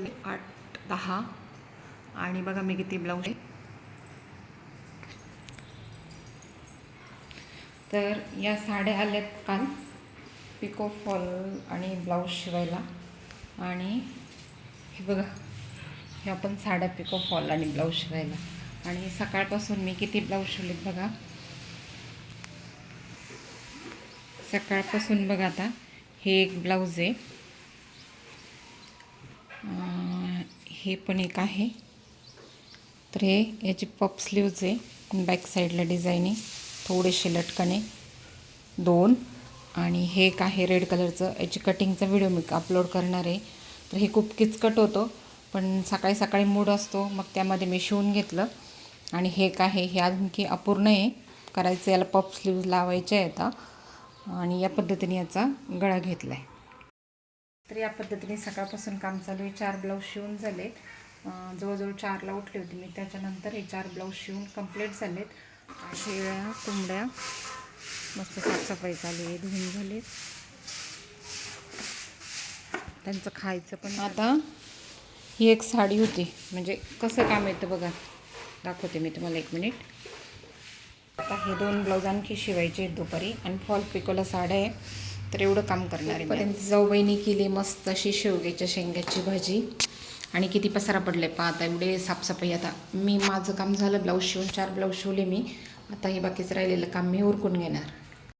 आठ दहा. आणि बघा मी किती ब्लाऊज आहे. तर या साड्या आल्यात काल. पिको फॉल आणि ब्लाऊज शिवायला. आणि हे बघा ह्या पण साड्या पिको फॉल आणि ब्लाऊज शिवायला. आणि सकाळपासून मी किती ब्लाऊज शिवलेत बघा. सकाळपासून बघा आता हे एक ब्लाऊज आहे. हे पण एक आहे. तर हे याची पप स्लीव्ज आहे. बॅक साईडला डिझाईन आहे. थोडेसे लटकणे दोन. आणि हे एक आहे रेड कलरचं याची कटिंगचा व्हिडिओ मी अपलोड करणार आहे. तर हे खूप किचकट होतं. पण सकाळी सकाळी मूड असतो. मग त्यामध्ये मी शिवून घेतलं. आणि हे एक आहे. हे आणखी अपूर्ण आहे. करायचं याला पप स्लीव्ज लावायचे आहे आता. आणि या पद्धतीने याचा गळा घेतला आहे तर या पद्धतीने सकाळपासून काम चालू आहे. चार ब्लाऊज शिवून झाले जवळजवळ चारला उठले होते मी. त्याच्यानंतर हे चार ब्लाऊज शिवून कंप्लीट झालेत. शेळ्या कोंबड्या मस्त साफसफाई चालू आहे. धुवून झालेत. त्यांचं खायचं पण आता ही एक साडी होती. म्हणजे कसं काम येतं बघा. दाखवते मी तुम्हाला एक मिनिट आता हे दोन ब्लाऊज आणखी शिवायचे आहेत दुपारी. आणि फॉल पिकोला साड्या आहे. तर एवढं काम करणार आहे पर्यंत जाऊबाईनी केली मस्त अशी शेवग्याच्या शेंग्याची भाजी. आणि किती पसारा पडले पहा आता एवढे साफसफाई. आता मी माझं काम झालं ब्लाऊज शिवून चार ब्लाऊज शिवले मी. आता हे बाकीचं राहिलेलं काम मी उरकून घेणार.